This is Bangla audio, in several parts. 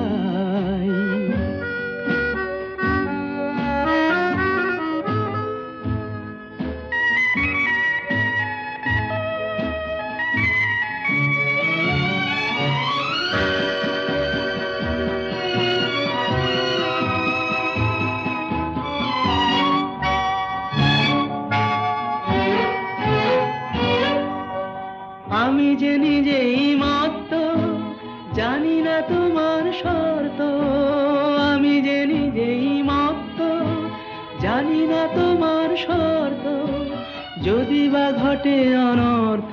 love. ঘটে অনর্থ,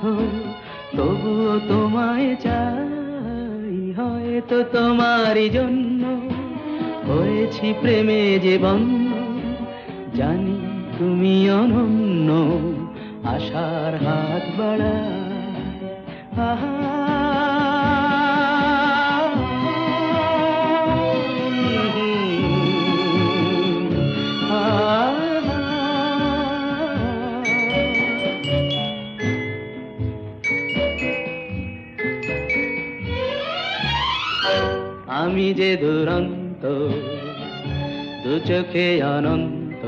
তবুও তোমায় চাই হয়তো তোমারই জন্য। হয়েছি প্রেমে যে বন্ধ জানি তুমি অনন্য, আশার হাত বাড়া আহা যে দুরন্ত, দু চোখে অনন্ত,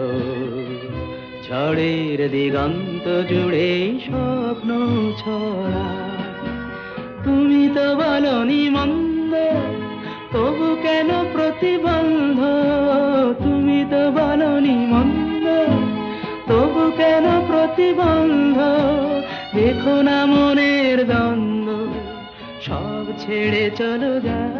ঝড়ের দিগন্ত জুড়ে স্বপ্ন ছড়া। তুমি তো বলনি মন্দ, তবু কেন প্রতিবন্ধ? তুমি তো বলনি মন্দ, তবু কেন প্রতিবন্ধ? দেখো না মনের দ্বন্দ্ব, সব ছেড়ে চলো যাই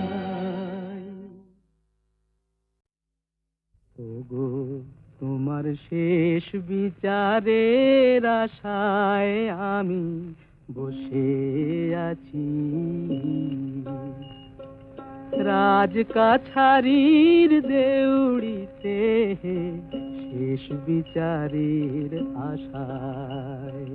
তোমার শেষ বিচারের আশায় আমি বসে আছি। রাজ কাছারির দেউড়িতে শেষ বিচারের আশায়।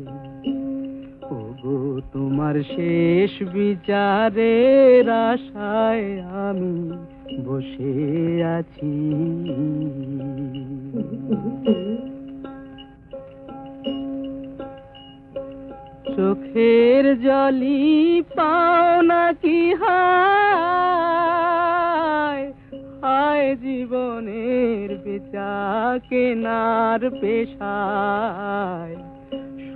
ওগো, তোমার শেষ বিচারের আশায় আমি বসে আছি। জলি পাও নাকি হায়? হায় জীবনের বেচা কেনার পেশায়।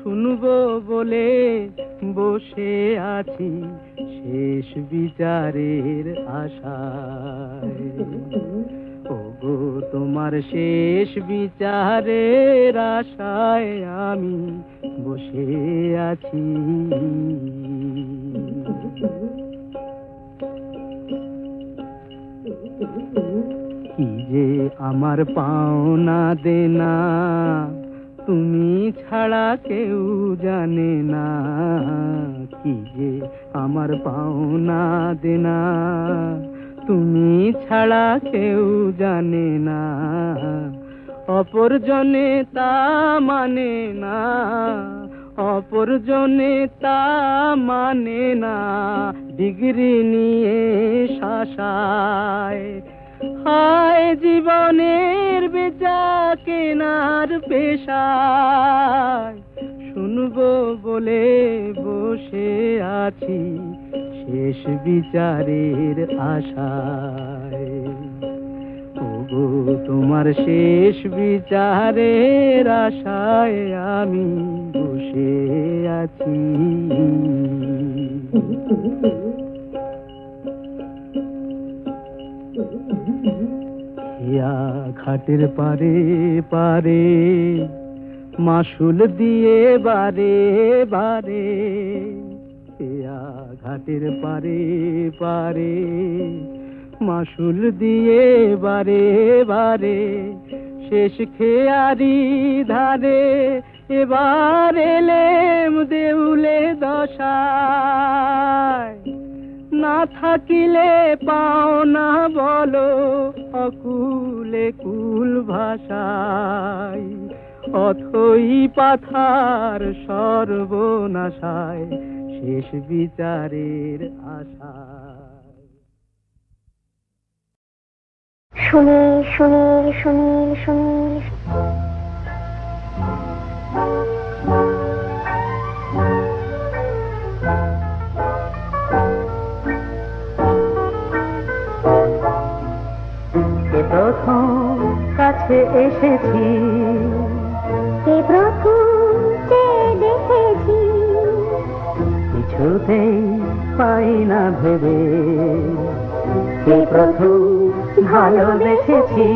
শুনব বলে বসে আছি শেষ বিচারের আশায়। ওগো, তোমার শেষ বিচারের আশায় আমি বসে আছি। আমার পাওনা দেনা, তুমি ছাড়া কেউ জানে না কি যে আমার পাওনা দেনা, তুমি ছাড়া কেউ জানে না, অপরজনে তা মানে না, অপরজনে তা মানে না, ডিগ্রি নিয়ে শাসায় হায় জীবনের বেচা কেনার পেশায়। শুন শুনব বলে বসে আছি শেষ বিচারের আশায়। ওগো, তোমার শেষ বিচারের আশায় আমি বসে আছি। ইয়া ঘাটের পারে পারে মাসুল দিয়ে বারে বারে ইয়া ঘাটের পারে পারে মাসুল দিয়ে বারে বারে, শেষ খেয়ারি ধারে এবার এলেম দেউলে দশায়। না থাকিলে পাও না বলো, অকুলে কুল ভাষায় অথই পাথার সর্বনাশায় শেষ বিচারের আশায়। সুনীল সুনীল সুনীল সুনীল প্রথম কাছে এসেছি। এ প্রথম যে দেখেছি। কিছুতেই পাই না ভেবে। এ প্রথম ভালোবেসেছি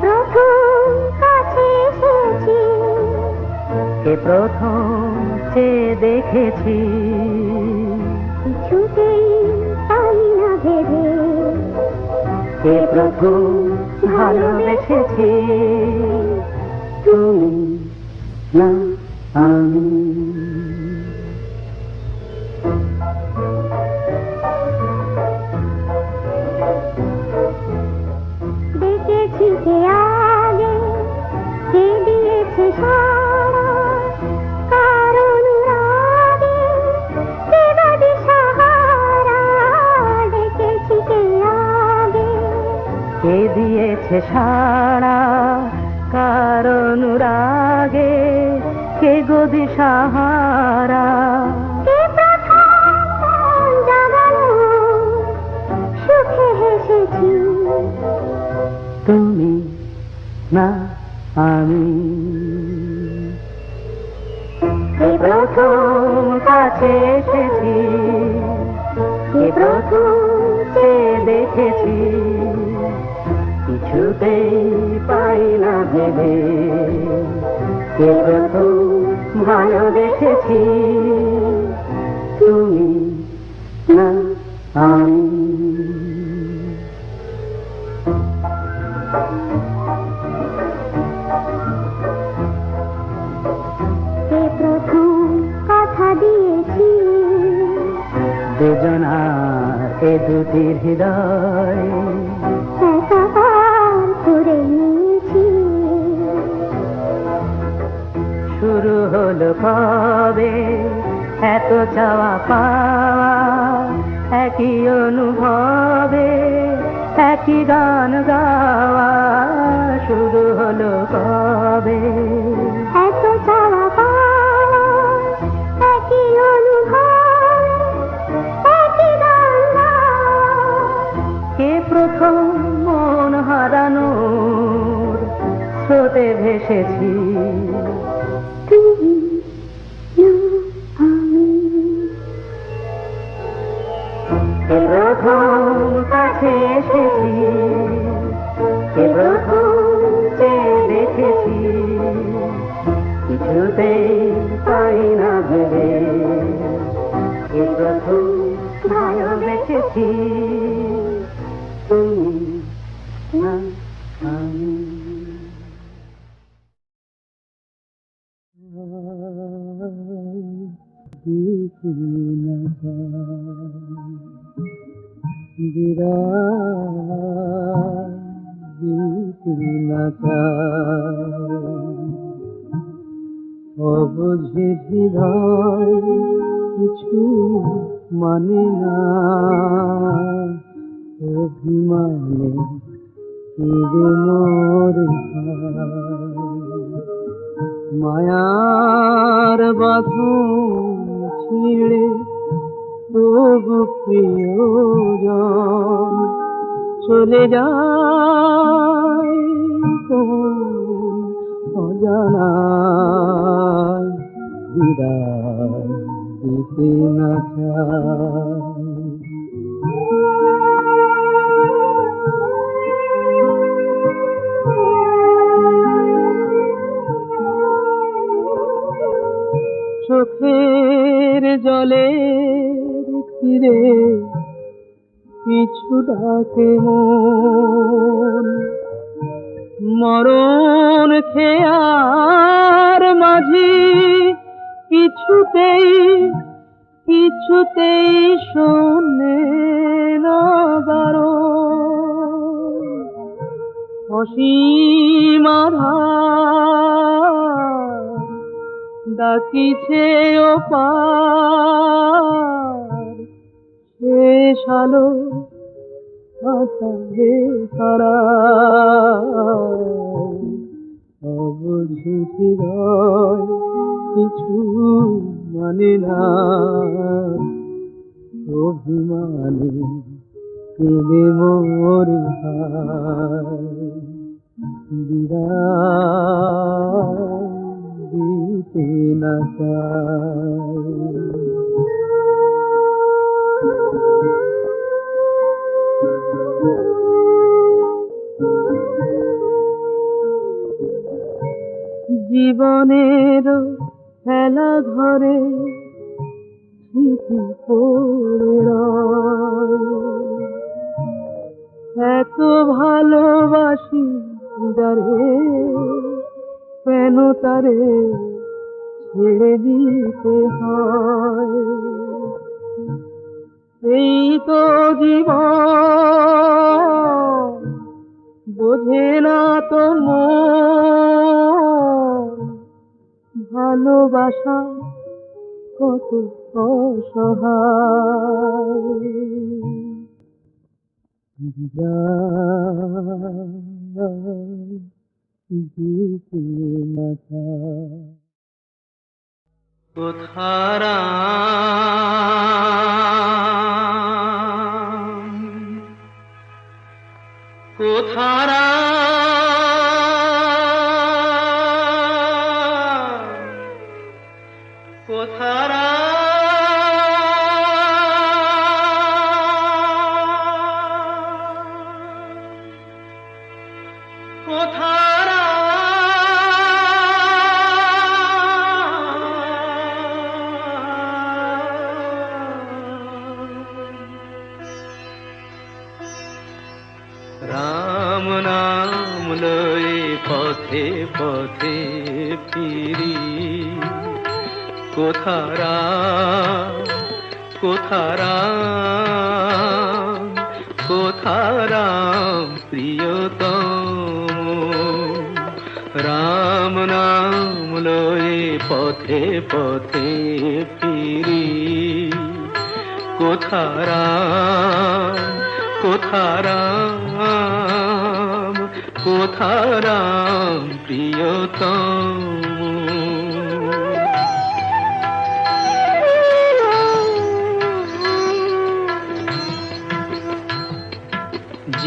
প্রথম কাছে এসেছি। প্রথম যে দেখেছি। কিছুতেই পাই না ভেবে। এ প্রথম ভালোবেসেছি। তুমি না দিয়েছে সারা কারণ রাগে কে গদি সাহারা তুমি না আমি। প্রথম কাছে এসেছি? প্রথম কিছুতেই পাই না ভেবে কে প্রথম ভালোবেসেছি তুমি না আমি। ಸಾಕ್ಷಿಗ মোর। মায়ার বাঁধন ছিঁড়ে তবু প্রিয়জন চলে যায় অজানায় বিদায় দিতে না চায় চোখের জলে ফিরে পিছু ডাকে মন। মরণ খেয়ার মাঝি কিছুতেই কিছুতেই শোনে না বারণ। অসীম আধার ডাকিছে ও শেষ আলো আকারে তারা। হৃদয় কিছু মানে না। অভিমানে কেঁদে মোর বিদায়। দিতে না জীবনের খেলা ঘরে এত ভালোবাসি যারে কেন তারে ছেড়ে দিতে হয় এই তো জীবন, বোঝে না তো ভালোবাসা কত অসহায়। কোথারা কোথারা কোথারা কোথারা কোথারা কোথারা প্রিয়তম? রাম নাম লয়ে পথে পথে ফিরি। কোথারা কোথারাম কোথারাম প্রিয়তম?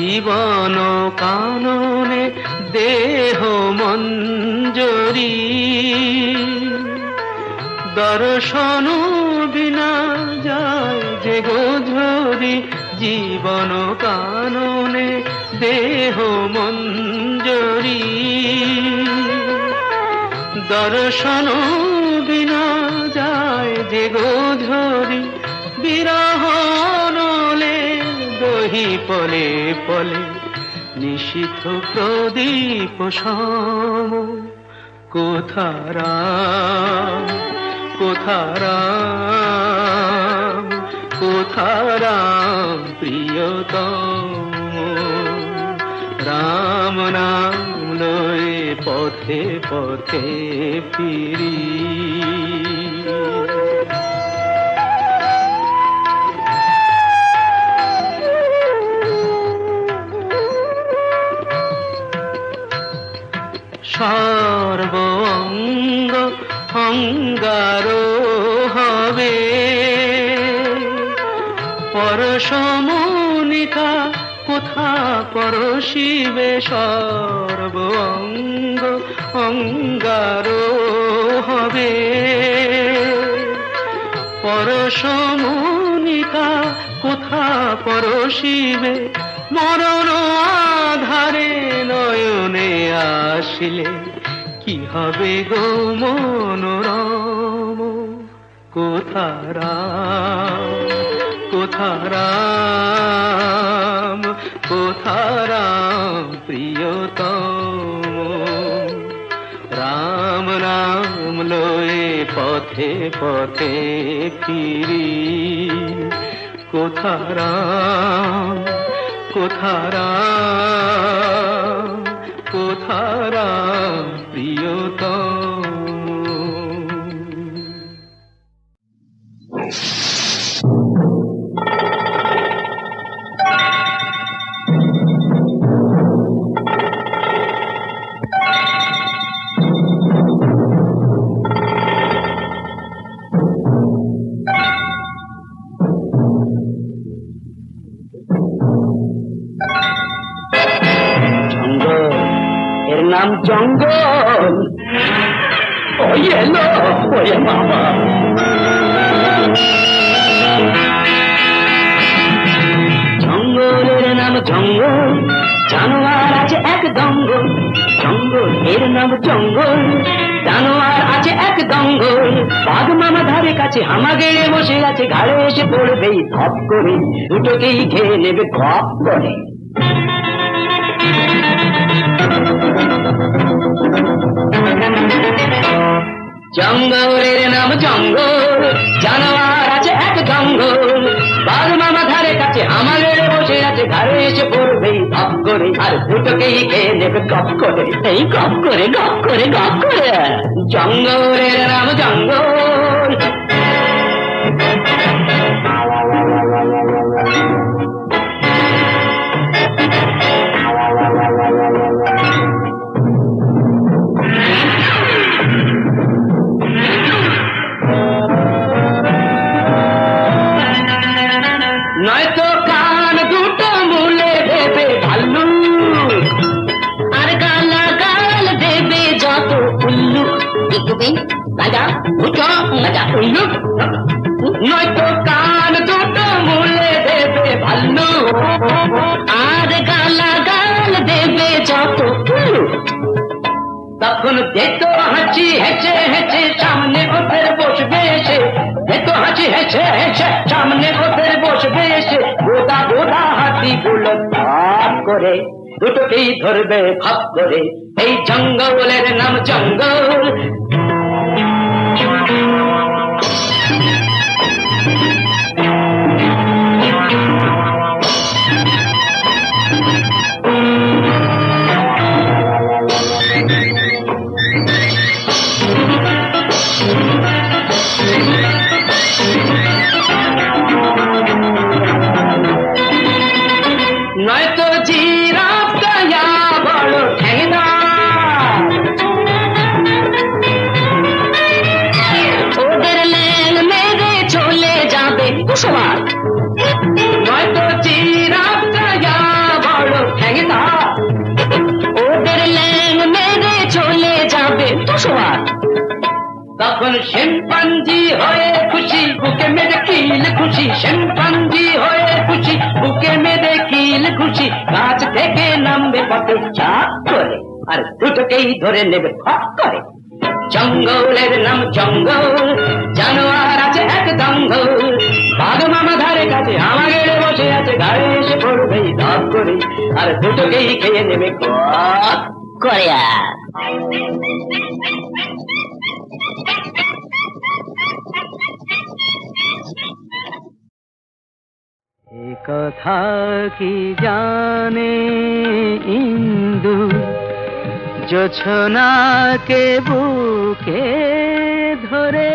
জীবন কাননে দেহ মঞ্জরি। দর্শন বিনা যায় যে গোঝরি জীবন কাননে দেহ মঞ্জরি। দর্শন বিনা যায় যে গোঝরি বিরহ পলে পলে নিশিথ প্রদীপ সম। কোথারা কোথারা কোথারা প্রিয়তম। রাম নাম লয়ে পথে পথে ফিরি। সর্বঙ্গ অঙ্গার হবে। পরশমনিকা, কোথা পরশিবে সর্বঙ্গ অঙ্গার হবে? পরশমনিকা, কোথা পরশিবে? মরণ আধারে নয়নে আসিলে কি হবে গো মনোরম? কোথারাম কোথারাম কোথারাম প্রিয়তম? রাম রাম লয়ে পথে পথে ফিরি। কোথারাম কোথারাম কোথারাম প্রিয়তম। বাবা জঙ্গলের নাম জঙ্গল, জানোয়ার আছে এক দঙ্গল। জঙ্গল এর নাম জঙ্গল, জানোয়ার আছে এক দঙ্গল। বাঘ মামা ধারে কাছে হামা গেড়ে বসে আছে, ঘাড়ে এসে পড়বেই ধপ করে। দুটোকেই খেয়ে নেবে খপ করে। জঙ্গলের নাম জঙ্গল, জানোয়ার আছে এক জঙ্গল। বাল মামা ধারে কাছে আমাদের বসে আছে, ঘরে এসে পড়বেই গপ করে। আর দুটোকেই খেয়ে নেবে গপ করে। এই গপ করে গপ করে গপ করে। জঙ্গলের নাম জঙ্গল। নয়তো তখন যেত হাঁচি হেঁচে হেঁচে সামনে ওদের বসবে এসে যেত হাঁচি হেঁচে হেঁচে সামনে ওদের বসবে এসে গোদা গোদা হাতি গুলো করে দুটোকেই ধরবে ভাব করে এই জঙ্গলের নাম জঙ্গল যাবে কুসুমার তখন শ্যাম্পাঞ্জি হয়ে খুশি, বুকে মেরে কিল খুশি। শ্যাম্পাঞ্জি হয়ে খুশি, বুকে মেরে কিল খুশি। গাছ থেকে নামবে পথে চাপ করে, আর দুটোকেই ধরে নেবে ফট করে। জঙ্গলের নাম জঙ্গল, জানোয়ার আছে এক দঙ্গল। বাঘ মামা ধারে কাছে আমাদের বসে আছে, গাড়ি এসে পড়বে দপ করে। আর দুটোকেই খেয়ে নেবে কপ করে আর কথা কি জানে ইন্দু? জোছনাকে বুকে ধরে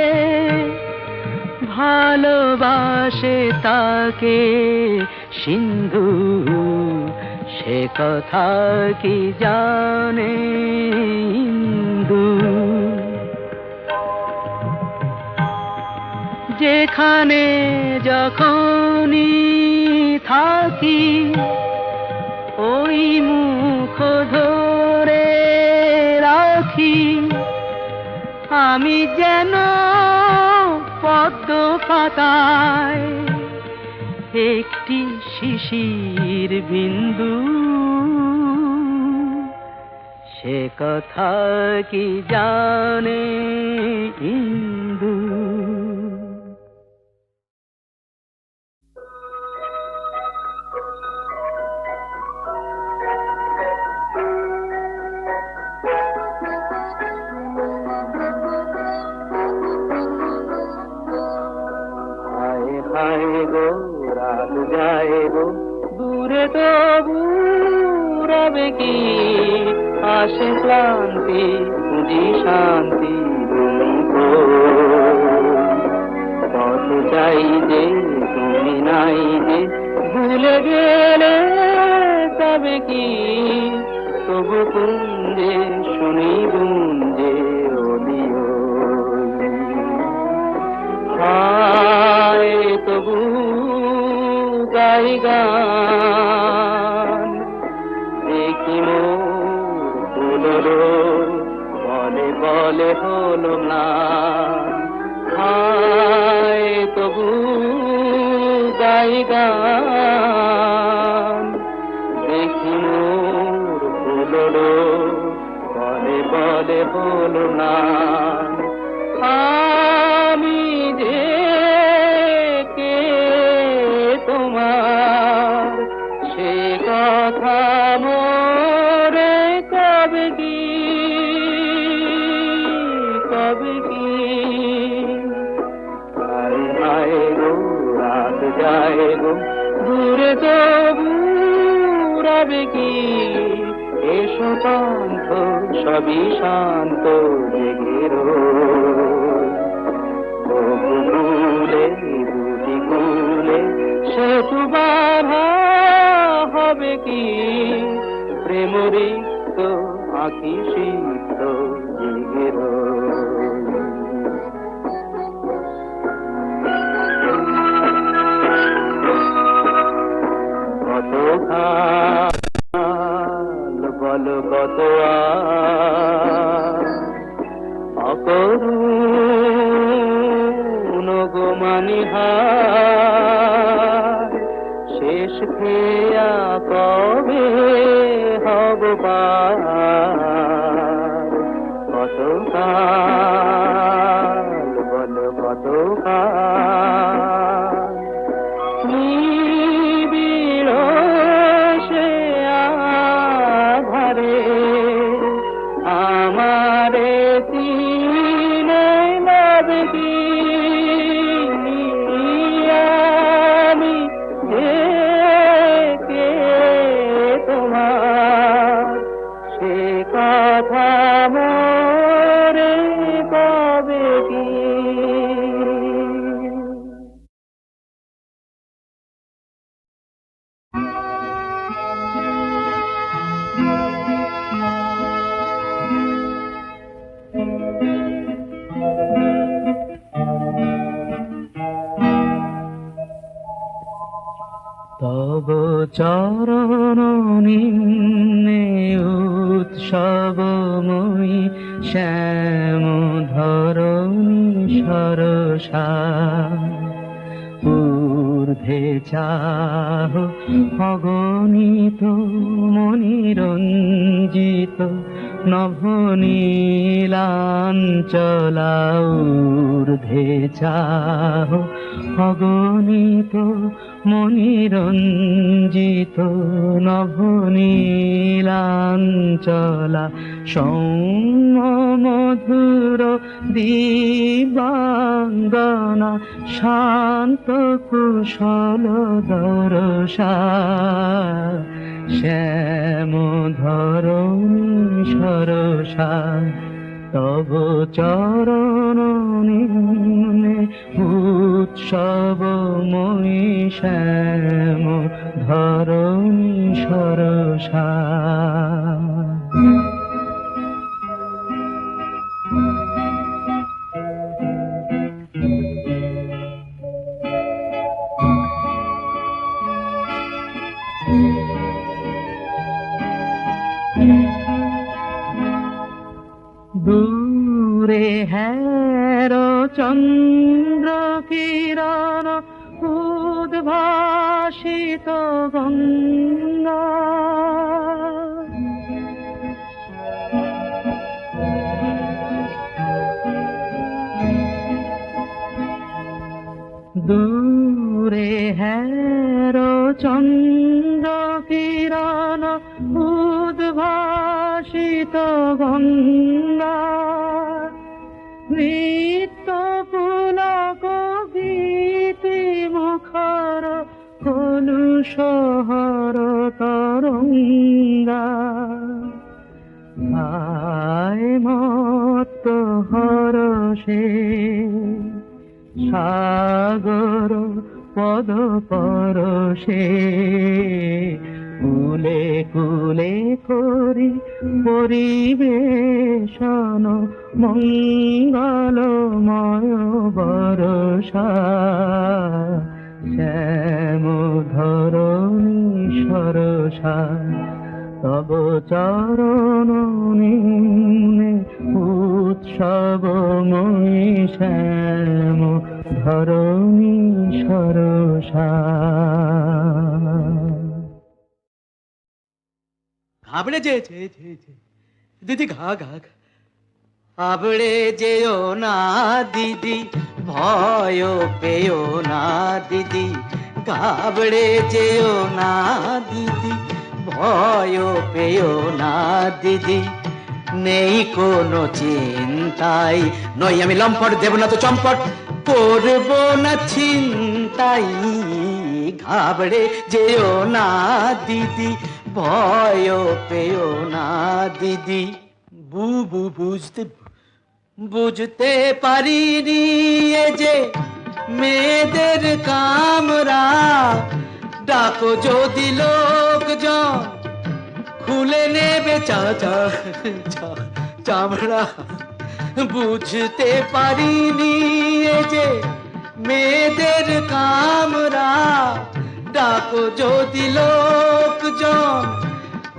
ভালোবাসে তাকে সিন্ধু। সে কথা কি জানে ইন্দু যেখানে যখনই থাকি, ওই মুখ ধরে রাখি। আমি যেন পদ্ম পাতায় একটি শিশির বিন্দু। সে কথা কি জানে ইন্দু? হায় হায় যায় গো দূরে তবু রবে কি? আসে ক্লান্তি খুঁজি শান্তি কত চাই যে, তুমি নাই যে, ভুলে গেলে তবে কি? তবু কুঞ্জে শুনি গুঞ্জে গাই গান। দেখি মোর হলো বলে বলে হলো না। হায় তবু গাই গান। দেখি মোর বলে বলে হলো না। সবি সবই শান্ত জেগে তবু দুটি হবে কি? প্রেমরিক্ত আকি সিক্ত चारा চাহ অগণিত মনিরঞ্জিত নভনীলাঞ্চলা ঊর্ধ্বে চাহ অগণিত নভনীলাঞ্চলা সৌম্য মধুর দিবাঙ্গনা শান্ত কুশল দরসা শ্যাম ধরণী সরসা। তব চরণ উৎসব উৎসবময়ী শ্যাম ধরণী সরসা। দূরে হ্যার চন্দ্র কিরণ উদ্ভাসিত গঙ্গা। দূরে হ্যার চন্দ্র কিরণ উদ্ভাসিত গঙ্গা। নৃত্য পুলক গীতি মুখর কলুষহর তরঙ্গা। আয় মত্ত হরষে সাগর পদ পরশে কুলে কুলে করি পরিবেশন মঙ্গলময় বরষা। শ্যাম ধরণী সরসা, তব চরণ উৎসব উৎসবময়ী শ্যাম ধরণী সরসা। ঘাবড়ে যে দিদি ঘা ঘা ঘা। আবড়ে যেও না দিদি ভয় পেও না দিদি ঘাবড়ে যেও না দিদি ভয় পেও না দিদি নেই কোনো চিন্তাই নই আমি লম্পট দেব না তো চম্পট করব না চিন্তাই ঘাবড়ে যেও না দিদি ভয় পেও না, দিদি। বু বু বুঝতে বুঝতে পারিনি যে মেয়েদের কামরা। ডাকো যদি লোকজন, খুলে নেবে চা চা চা, চামড়া। বুঝতে পারিনি যে মেয়েদের কামরা। ডাকো যদি লোক লোকজন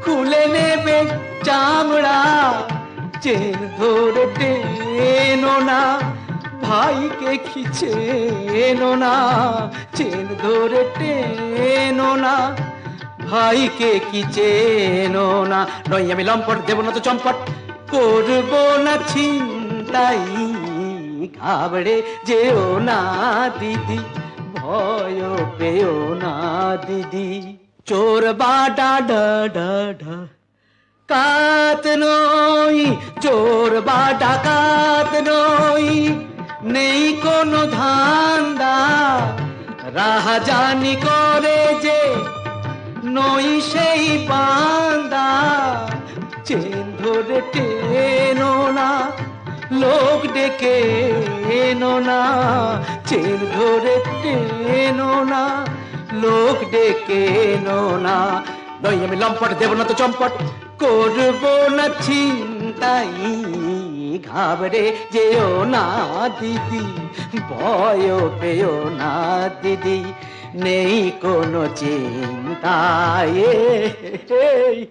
খুলে নেবে চামড়া। চেন ধরে টেনো না, ভাইকে খিচেনো না চেন ধরে টেনো না, ভাইকে কি চেনো না। নই আমি লম্পট দেব না তো চম্পট। করব না চিন্তাই ঘাবড়ে যেও না দিদি। ভয় পেও না, দিদি। চোর বাডা ডা ডা ডা কাত নই, চোর বা ডাকাত নই। নেই কোনো ধান্দা, রাহাজানি করে যে নই সেই বান্দা। চেন ধরে টেনো না লোক ডেকে এনো না চেন ধরে টেনো না। লোক ডেকে এনো না। নই আমি লম্পট দেব না তো চম্পট। করব না চিন্তাই ঘাবড়ে যেও না দিদি। ভয় পেও না দিদি নেই কোনো চিন্তা এ, এই